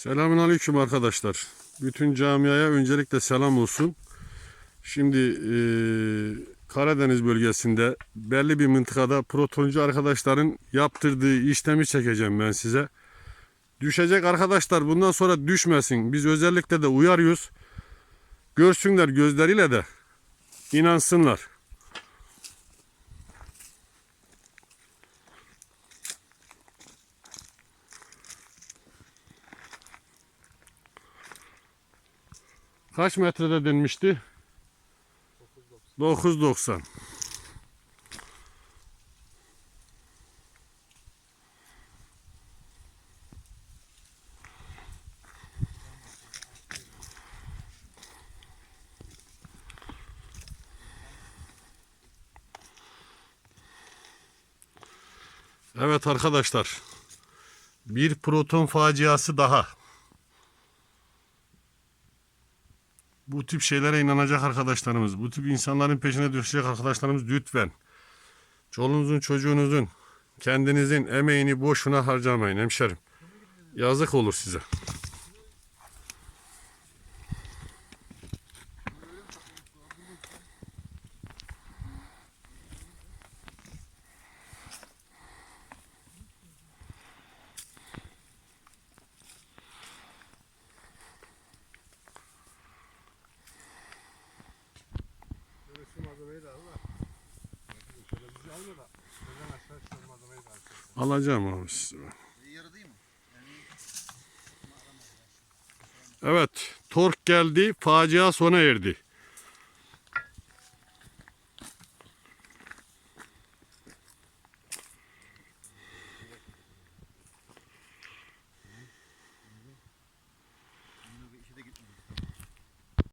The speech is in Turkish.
Selamun aleyküm arkadaşlar. Bütün camiaya öncelikle selam olsun. Şimdi e, Karadeniz bölgesinde belli bir mıntıkada protoncu arkadaşların yaptırdığı işlemi çekeceğim ben size. Düşecek arkadaşlar bundan sonra düşmesin. Biz özellikle de uyarıyoruz. Görsünler gözleriyle de inansınlar. Kaç metrede denmişti? 9.90. Evet arkadaşlar. Bir proton faciası daha. Bu tip şeylere inanacak arkadaşlarımız, bu tip insanların peşine düşecek arkadaşlarımız lütfen. Çoluğunuzun, çocuğunuzun, kendinizin emeğini boşuna harcamayın hemşerim. Yazık olur size. Alacağım abi değil mi? Evet, tork geldi, facia sona erdi.